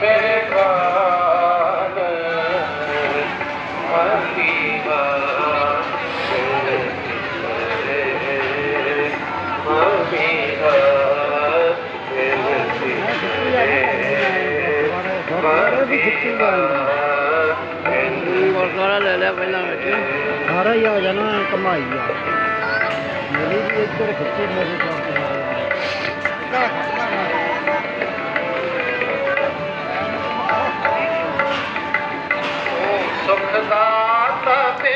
ਮਿਹਰਬਾਨ ਹਸੀਬਾ ਗੁਰਦੁਆਰਾ ਲੈ ਲਿਆ ਪਹਿਲਾਂ ਵਿੱਚ ਸਾਰਾ ਹੀ ਆ ਜਾਣਾ ਕਮਾਈ ਆ ਮੇਰੀ ਵੀ ਇੱਧਰ ਖਿੱਚੀ ਮੇਰੇ ਕੋਲ तक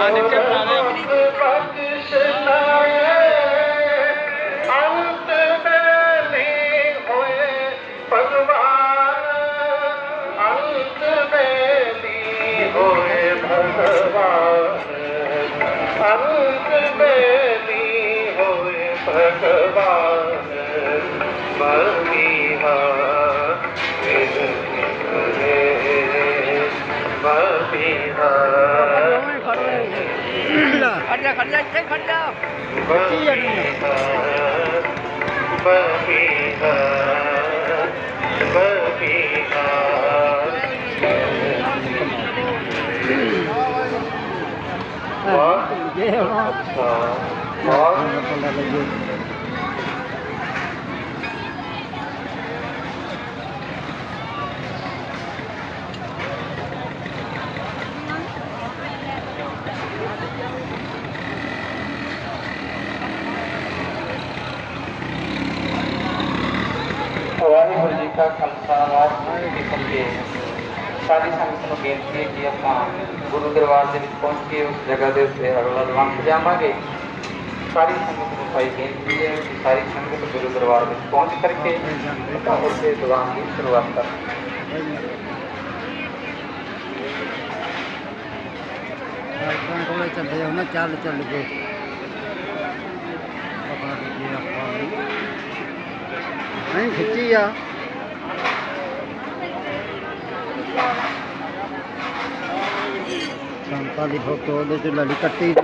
अंक खड़िया खड़िया इतने खड़िया बसी है ਵਾਹਿਗੁਰੂ ਜੀ ਕਾ ਖਾਲਸਾ ਵਾਹਿਗੁਰੂ ਜੀ ਕੀ ਫਤਿਹ ਸਾਰੀ ਸੰਗਤ ਨੂੰ ਬੇਨਤੀ ਹੈ ਕਿ ਆਪਾਂ ਗੁਰੂ ਦਰਬਾਰ ਦੇ ਵਿੱਚ ਪਹੁੰਚ ਕੇ ਉਸ ਜਗ੍ਹਾ ਦੇ ਉੱਤੇ ਅਗਲਾ ਲੰਘ ਜਾਵਾਂਗੇ। ਸਾਰੀ ਸੰਗਤ ਨੂੰ ਭਾਈ ਬੇਨਤੀ ਹੈ ਕਿ ਸਾਰੀ ਸੰਗਤ ਗੁਰੂ ਦਰਬਾਰ ਵਿੱਚ ਪਹੁੰਚ ਕਰਕੇ ਆਪਾਂ ਉੱਥੇ ਦੀਵਾਨ ਦੀ ਸ਼ੁਰੂਆਤ ਕਰਾਂ ਚੱਲੇ ਉਹਨਾਂ ਚੱਲ ਚੱਲ ਕੇ। ਪਤਾ ਲੱਗੇ ਆਪਾਂ ਨਹੀਂ ਖਿੱਚੀ ਆ। Ali fue todo de la licatilla.